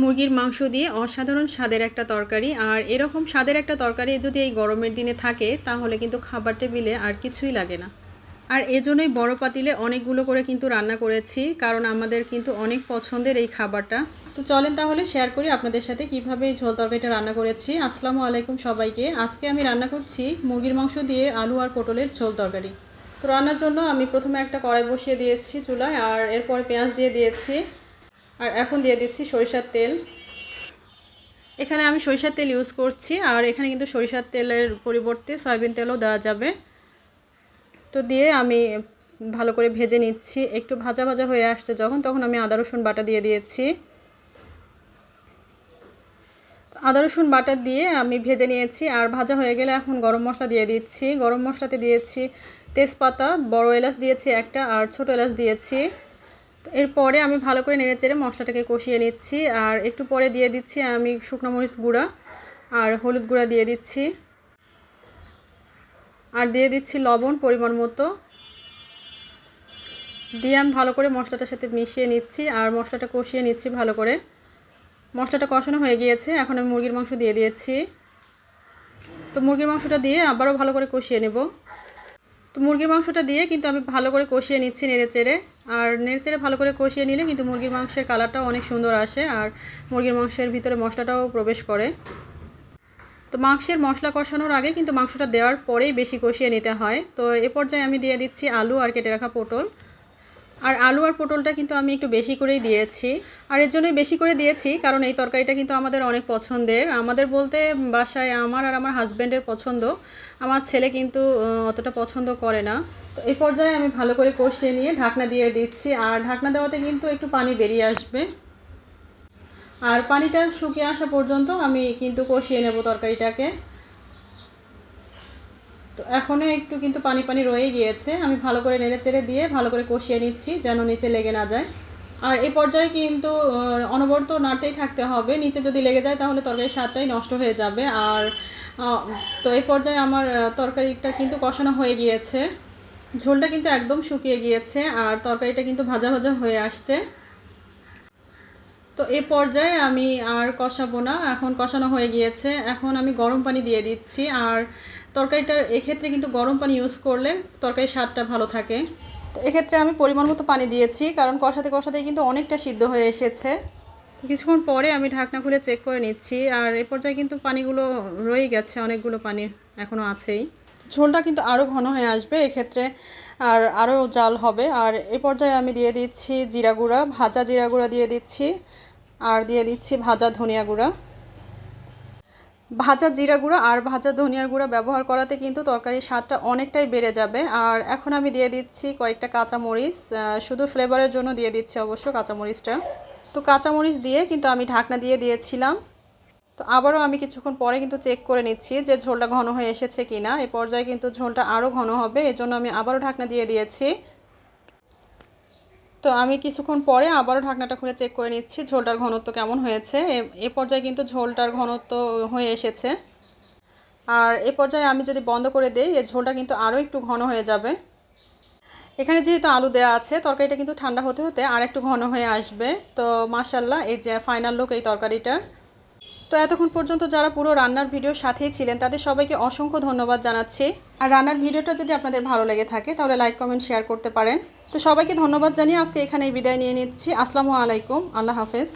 মুরগির মাংস দিয়ে অসাধারণ স্বাদের একটা তরকারি। আর এরকম স্বাদের একটা তরকারি যদি এই গরমের দিনে থাকে, তাহলে কিন্তু খাবার টেবিলে আর কিছুই লাগে না। আর এজন্যই বড় পাতিলে অনেকগুলো করে কিন্তু রান্না করেছি, কারণ আমাদের কিন্তু অনেক পছন্দের এই খাবারটা। তো চলেন তাহলে শেয়ার করি আপনাদের সাথে কীভাবে এই ঝোল তরকারিটা রান্না করেছি। আসসালামু আলাইকুম সবাইকে। আজকে আমি রান্না করছি মুরগির মাংস দিয়ে আলু আর পটলের ঝোল তরকারি। তো রান্নার জন্য আমি প্রথমে একটা কড়াই বসিয়ে দিয়েছি চুলায়, আর এরপরে পেঁয়াজ দিয়ে দিয়েছি। আর এখন দিয়ে দিচ্ছি সরিষার তেল। এখানে আমি সরিষার তেল ইউজ করছি, আর এখানে কিন্তু সরিষার তেলের পরিবর্তে সয়াবিন তেলও দেওয়া যাবে। তো দিয়ে আমি ভালো করে ভেজে নিচ্ছি। একটু ভাজা ভাজা হয়ে আসছে যখন, তখন আমি আদা, রসুন বাটা দিয়ে দিয়েছি। আদা, রসুন বাটা দিয়ে আমি ভেজে নিয়েছি, আর ভাজা হয়ে গেলে এখন গরম মশলা দিয়ে দিচ্ছি। গরম মশলাতে দিয়েছি তেজপাতা, বড় এলাচ দিয়েছি একটা, আর ছোট এলাচ দিয়েছি। এরপরে আমি ভালো করে নেড়ে চেড়ে মশলাটাকে কষিয়ে নিচ্ছি, আর একটু পরে দিয়ে দিচ্ছি আমি শুকনো মরিচ গুঁড়া আর হলুদ গুঁড়া দিয়ে দিচ্ছি। আর দিয়ে দিচ্ছি লবণ পরিমাণ মতো। দিয়ে আমি ভালো করে মশলাটার সাথে মিশিয়ে নিচ্ছি, আর মশলাটা কষিয়ে নিচ্ছি ভালো করে। মশলাটা কষানো হয়ে গিয়েছে, এখন আমি মুরগির মাংস দিয়ে দিয়েছি। তো মুরগির মাংসটা দিয়ে আবারও ভালো করে কষিয়ে নেব। তো মুরগির মাংসটা দিয়ে কিন্তু আমি ভালো করে কষিয়ে নিচ্ছি নেড়ে চেড়ে। আর নেড়ে চেড়ে ভালো করে কষিয়ে নিলে কিন্তু মুরগির মাংসের কালারটাও অনেক সুন্দর আসে আর মুরগির মাংসের ভিতরে মশলাটাও প্রবেশ করে। তো মাংসের মশলা কষানোর আগে কিন্তু মাংসটা দেওয়ার পরেই বেশি কষিয়ে নিতে হয়। তো এ পর্যায়ে আমি দিয়ে দিচ্ছি আলু আর কেটে রাখা পটল। আর আলু আর পটলটা কিন্তু আমি একটু বেশি করেই দিয়েছি। আর এর জন্যই বেশি করে দিয়েছি, কারণ এই তরকারিটা কিন্তু আমাদের অনেক পছন্দের। আমাদের বলতে বাসায় আমার আর আমার হাজব্যান্ডের পছন্দ। আমার ছেলে কিন্তু অতটা পছন্দ করে না। তো এই পর্যায়ে আমি ভালো করে কষিয়ে নিয়ে ঢাকনা দিয়ে দিচ্ছি। আর ঢাকনা দেওয়াতে কিন্তু একটু পানি বেরিয়ে আসবে। আর পানিটা শুকিয়ে আসা পর্যন্ত আমি কিন্তু কষিয়ে নেব তরকারিটাকে। তো এখনও একটু কিন্তু পানি পানি রয়ে গিয়েছে। আমি ভালো করে নেড়ে চেড়ে দিয়ে ভালো করে কষিয়ে নিচ্ছি যেন নিচে লেগে না যায়। আর এই পর্যায়ে কিন্তু অনবরত নাড়তেই থাকতে হবে। নিচে যদি লেগে যায় তাহলে তরকারির স্বাদটাই নষ্ট হয়ে যাবে। আর তো এই পর্যায়ে আমার তরকারিটা কিন্তু কষানো হয়ে গিয়েছে। ঝোলটা কিন্তু একদম শুকিয়ে গিয়েছে। আর তরকারিটা কিন্তু ভাজা ভাজা হয়ে আসছে। তো এ পর্যায়ে আমি আর কষাবো না। এখন কষানো হয়ে গিয়েছে। এখন আমি গরম পানি দিয়ে দিচ্ছি। আর তরকারিটার এক্ষেত্রে কিন্তু গরম পানি ইউজ করলে তরকারির স্বাদটা ভালো থাকে। তো এক্ষেত্রে আমি পরিমাণ মতো পানি দিয়েছি, কারণ কষাতে কষাতেই কিন্তু অনেকটা সিদ্ধ হয়ে এসেছে। কিছুক্ষণ পরে আমি ঢাকনা খুলে চেক করে নিচ্ছি। আর এ পর্যায়ে কিন্তু পানিগুলো রয়ে গেছে, অনেকগুলো পানি এখনও আছেই। ঝোলটা কিন্তু আরও ঘন হয়ে আসবে, এক্ষেত্রে আর আরও জাল হবে। আর এ পর্যায়ে আমি দিয়ে দিচ্ছি জিরা গুঁড়া, ভাজা জিরা গুঁড়া দিয়ে দিচ্ছি, আর দিয়ে দিচ্ছি ভাজা ধনিয়া গুঁড়া। ভাজা জিরা গুঁড়া আর ভাজা ধনিয়ার গুঁড়া ব্যবহার করাতে কিন্তু তরকারির স্বাদটা অনেকটাই বেড়ে যাবে। আর এখন আমি দিয়ে দিচ্ছি কয়েকটা কাঁচামরিচ শুধু ফ্লেভারের জন্য দিয়ে দিচ্ছি অবশ্য কাঁচামরিচটা। তো কাঁচামরিচ দিয়ে কিন্তু আমি ঢাকনা দিয়ে দিয়েছিলাম। তো আবারও আমি কিছুক্ষণ পরে কিন্তু চেক করে নিচ্ছি যে ঝোলটা ঘন হয়ে এসেছে কি না এ পর্যায়ে কিন্তু ঝোলটা আরও ঘন হবে, এজন্য আমি আবারও ঢাকনা দিয়ে দিয়েছি। তো আমি কিছুক্ষণ পরে আবারও ঢাকনাটা খুলে চেক করে নিচ্ছি ঝোলটার ঘনত্ব কেমন হয়েছে। এ পর্যায়ে কিন্তু ঝোলটার ঘনত্ব হয়ে এসেছে। আর এ পর্যায়ে আমি যদি বন্ধ করে দিই, এর ঝোলটা কিন্তু আরও একটু ঘন হয়ে যাবে। এখানে যেহেতু আলু দেওয়া আছে, তরকারিটা কিন্তু ঠান্ডা হতে হতে আর একটু ঘন হয়ে আসবে। তো মাসাল্লাহ এই যে ফাইনাল লুক এই তরকারিটা। তো এতক্ষণ পর্যন্ত যারা পুরো রান্নার ভিডিওর সাথেই ছিলেন, তাদের সবাইকে অসংখ্য ধন্যবাদ জানাচ্ছি। আর রান্নার ভিডিওটা যদি আপনাদের ভালো লেগে থাকে, তাহলে লাইক, কমেন্ট, শেয়ার করতে পারেন। তো সবাইকে ধন্যবাদ জানিয়ে আজকে এখানেই বিদায় নিয়ে নিচ্ছি। আসসালামু আলাইকুম। আল্লাহ হাফেজ।